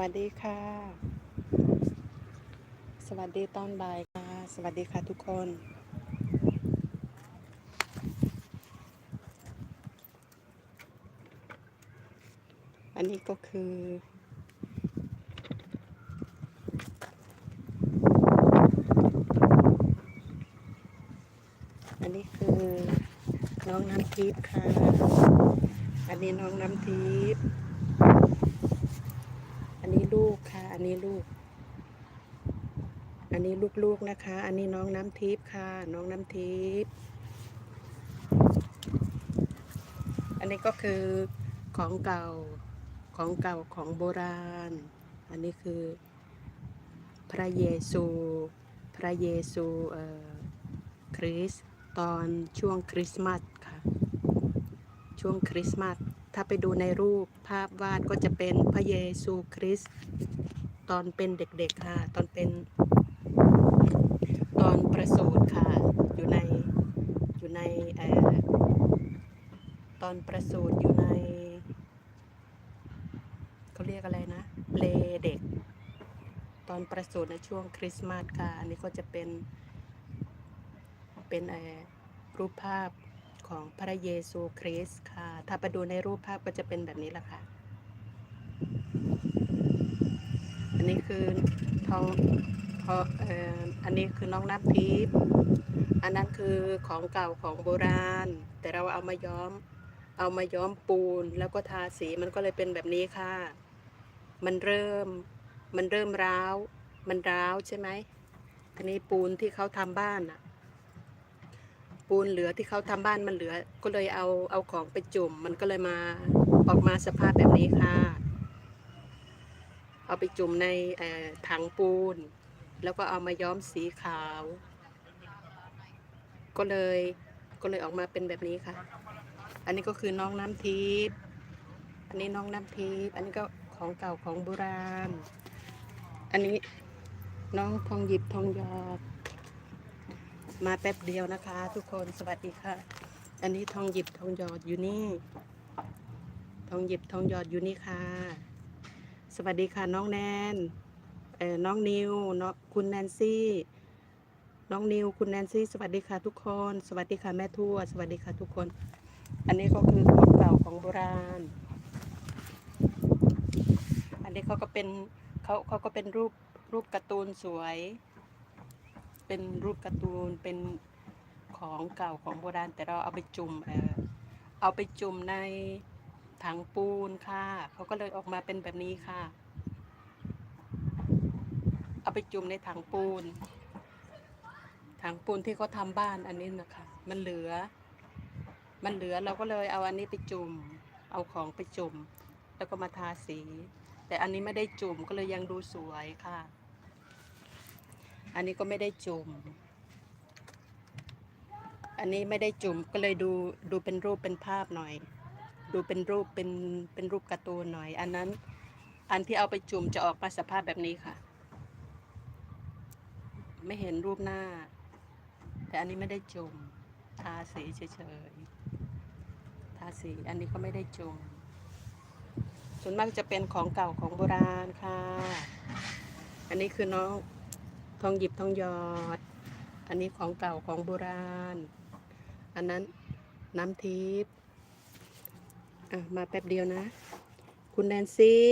วัสดีค่ะ สวัสดีตอนบ่ายค่ะ สวัสดีค่ะทุกคน อันนี้ก็คืออันนี้คือน้องน้ำทิพย์ค่ะ อันนี้น้องน้ำทิพย์ นนี้ลูกค่ะ อันนี้ลูก อันนี้ลูกๆนะคะ อันนี้น้องน้ำทิพย์ค่ะ น้องน้ำทิพย์อันนี้ก็คือของเก่าของเก่าของโบราณ อันนี้คือพระเยซู พระเยซูเอ่อคริสต์ตอนช่วงคริสต์มาสค่ะ ช่วงคริสต์มาส ถ้าไปดูในรูปภาพวาดก็จะเป็นพระเยซูคริสต์ตอนเป็นเด็กๆค่ะ ตอนเป็น ตอนประสูติค่ะ อยู่ในอยู่ในเอ่อตอนประสูติอยู่ในเขาเรียกอะไรนะเลเด็ก ตอนประสูติในช่วงคริสต์มาสค่ะ อันนี้ก็จะเป็นเป็นรูปภาพ ของพระเยซูคริสต์ค่ะ ถ้าไปดูในรูปภาพก็จะเป็นแบบนี้แหละค่ะ อันนี้คือทองทองเอ่ออันนี้คือน้องน้ำทิพย์อันนั้นคือของเก่าของโบราณ แต่เราเอามาย้อม เอามาย้อมปูนแล้วก็ทาสีมันก็เลยเป็นแบบนี้ค่ะ มันเริ่ม มันเริ่มร้าว มันร้าวใช่ไหมอันนี้ปูนที่เขาทำบ้านอะ ปูนเหลือที่เขาทำบ้านมันเหลือ ก็เลยเอาเอาของไปจุ่ม มันก็เลยมาออกมาสภาพแบบนี้ค่ะ เอาไปจุ่มในถังปูน แล้วก็เอามาย้อมสีขาว ก็เลยก็เลยออกมาเป็นแบบนี้ค่ะ อันนี้ก็คือน้องน้ำทิพย์อันนี้น้องน้ำทิพย์อันนี้ก็ของเก่าของโบราณ อันนี้น้องทองหยิบทองหยอด มาแป๊บเดียวนะคะ ทุกคนสวัสดีค่ะ อันนี้ทองหยิบทองหยอดอยู่นี่ ทองหยิบทองหยอดอยู่นี่ค่ะ สวัสดีค่ะน้องแนนเออน้องนิวนคุณแนนซี่ น้องนิวคุณแนนซี่ สวัสดีค่ะทุกคน สวัสดีค่ะแม่ทั่ว สวัสดีค่ะทุกคน อันนี้ก็คือของเก่าของโบราณ อันนี้เขาก็เป็นเขาเขาก็เป็นรูปรูปการ์ตูนสวย เป็นรูปการ์ตูนเป็นของเก่าของโบราณ แต่เราเอาไปจุ่มเออเอาไปจุ่มในถังปูนค่ะเขาก็เลยออกมาเป็นแบบนี้ค่ะ เอาไปจุ่มในถังปูน ถังปูนที่เขาทำบ้านอันนี้นะคะ มันเหลือ มันเหลือเราก็เลยเอาอันนี้ไปจุ่ม เอาของไปจุ่ม แล้วก็มาทาสี แต่อันนี้ไม่ได้จุ่มก็เลยยังดูสวยค่ะ อันนี้ก็ไม่ได้จุ่ม อันนี้ไม่ได้จุ่มก็เลยดูดูเป็นรูปเป็นภาพหน่อย ดูเป็นรูปเป็นเป็นรูปการ์ตูนหน่อย อันนั้นอันที่เอาไปจุ่มจะออกมาสภาพแบบนี้ค่ะ ไม่เห็นรูปหน้า แต่อันนี้ไม่ได้จุ่มทาสีเฉยๆ ทาสีอันนี้ก็ไม่ได้จุ่มส่วนมากจะเป็นของเก่าของโบราณค่ะ อันนี้คือน้อง ทองหยิบทองหยอด อันนี้ของเก่าของโบราณ อันนั้นน้ำทิพย์อะมาแป๊บเดียวนะ คุณแนนซี่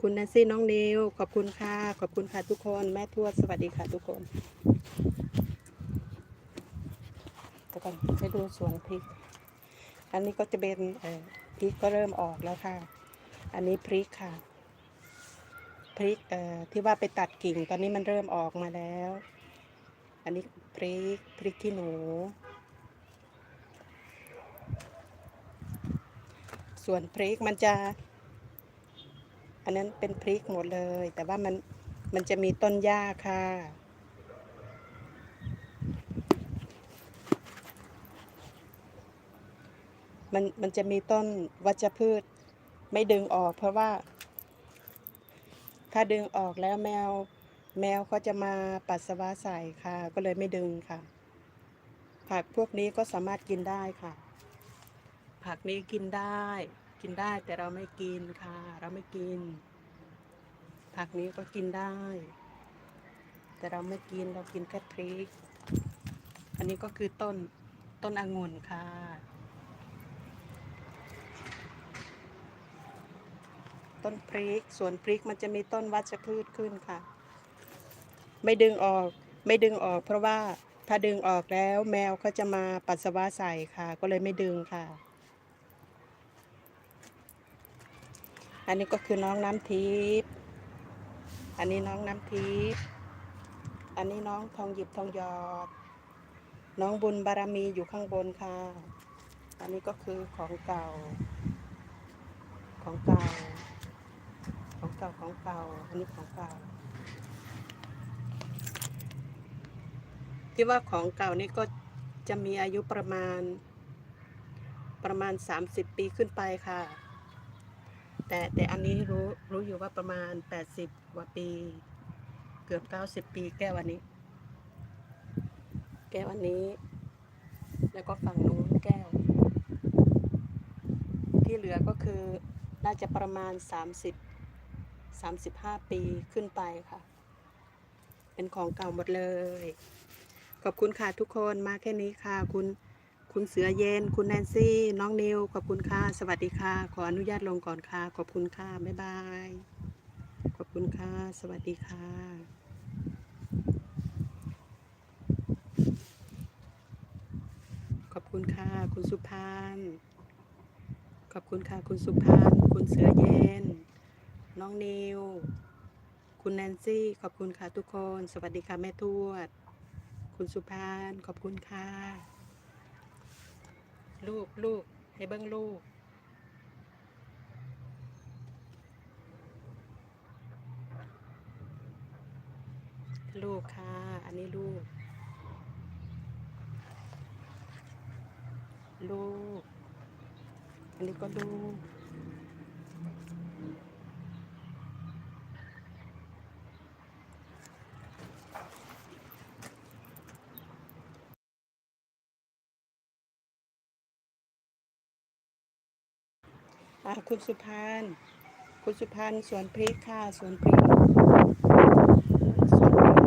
คุณแนนซี่น้องนิว ขอบคุณค่ะ ขอบคุณค่ะทุกคน แม่ทวดสวัสดีค่ะทุกคนเดี๋ยวก่อนไปดูสวนพริก อันนี้ก็จะเป็นเออพริกก็เริ่มออกแล้วค่ะ อันนี้พริกค่ะ พริกเอ่อที่ว่าไปตัดกิ่งตอนนี้มันเริ่มออกมาแล้ว อันนี้พริกพริกขี้หนู ส่วนพริกมันจะ อันนั้นเป็นพริกหมดเลย แต่ว่ามันมันจะมีต้นหญ้าค่ะมันมันจะมีต้นวัชพืชไม่ดึงออกเพราะว่า ถ้าดึงออกแล้วแมว แมวเขาจะมาปัสสาวะใส่ค่ะ ก็เลยไม่ดึงค่ะ ผักพวกนี้ก็สามารถกินได้ค่ะ ผักนี้กินได้ กินได้แต่เราไม่กินค่ะ เราไม่กิน ผักนี้ก็กินได้ แต่เราไม่กินเรากินแค่พริก อันนี้ก็คือต้นต้นองุ่นค่ะ ต้นพริก ส่วนพริกมันจะมีต้นวัชพืชขึ้นค่ะ ไม่ดึงออกไม่ดึงออก เพราะว่าถ้าดึงออกแล้วแมวก็จะมาปัสสาวะใส่ค่ะ ก็เลยไม่ดึงค่ะ อันนี้ก็คือน้องน้ำทิพย์อันนี้น้องน้ำทิพย์อันนี้น้องทองหยิบทองหยอด น้องบุญบารมีอยู่ข้างบนค่ะ อันนี้ก็คือของเก่า ของเก่า ก่าของเก่า อันนี้ของเก่าที่ว่าของเก่านี่ก็จะมีอายุประมาณ ประมาณ 30 ปีขึ้นไปค่ะ แต่แต่อันนี้รู้รู้อยู่ว่าประมาณ 80กว่าปี เกือบ 90 ปีแก้วอันนี้ แก้วอันนี้ แล้วก็ฝั่งนู้นแก้ว ที่เหลือก็คือน่าจะประมาณ 30 35 ปีขึ้นไปค่ะ เป็นของเก่าหมดเลย ขอบคุณค่ะทุกคนมาแค่นี้ค่ะ คุณคุณเสือเย็น คุณแนนซี่ น้องนิว ขอบคุณค่ะ สวัสดีค่ะ ขออนุญาตลงก่อนค่ะ ขอบคุณค่ะ บ๊ายบาย ขอบคุณค่ะ สวัสดีค่ะขอบคุณค่ะ คุณสุพานขอบคุณค่ะ คุณสุพานคุณเสือเย็น น้องนิว คุณแนนซี่ ขอบคุณค่ะทุกคน สวัสดีค่ะแม่ทวด คุณสุพานขอบคุณค่ะ ลูกลูกให้เบิ้งลูก ลูกค่ะ อันนี้ลูก ลูก อันนี้ก็ลูก อ่าคุณสุพานคุณสุพานสวนพริกค่ะสวนพริกสวนพริก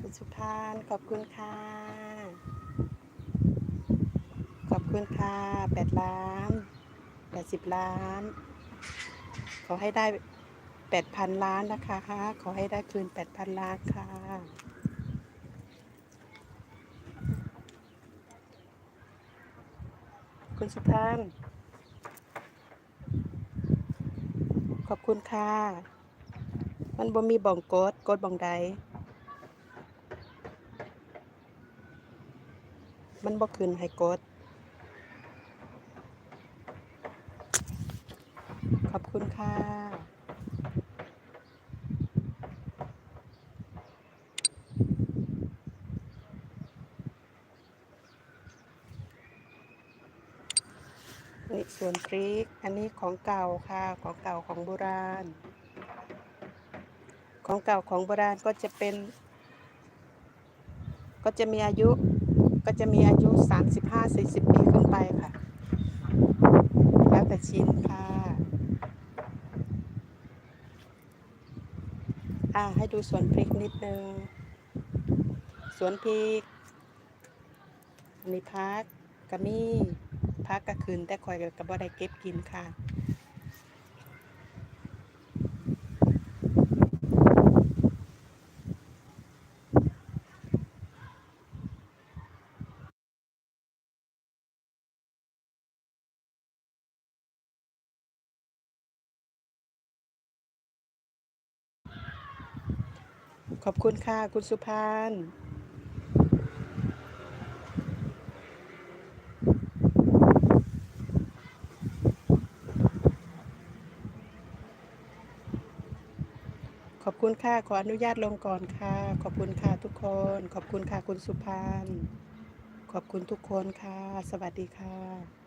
คุณสุพานขอบคุณค่ะ ขอบคุณค่ะแปดล้านแปดสิบล้าน ขอให้ได้แปดพันล้านนะคะ ขอให้ได้คืนแปดพันล้านค่ะ คุณสุพานขอบคุณค่ะ มันบ่มีบ่องกดกดบ่องใด มันบ่ขึ้นให้กด ขอบคุณค่ะำพริก อันนี้ของเก่าค่ะ ของเก่าของโบราณ ของเก่าของโบราณก็จะเป็น ก็จะมีอายุ ก็จะมีอายุ 35-40 ปีขึ้นไปค่ะ แล้วแต่ชิ้นค่ะอ่าให้ดูสวนพริกนิดนึง สวนพริก อันนี้พักกะมี่ พักกะคืนแต่คอยกับบ่ได้เก็บกินค่ะขอบคุณค่ะ คุณสุพาน คุณค่ะ ขออนุญาตลงก่อนค่ะ ขอบคุณค่ะทุกคน ขอบคุณค่ะคุณสุพานขอบคุณทุกคนค่ะ สวัสดีค่ะ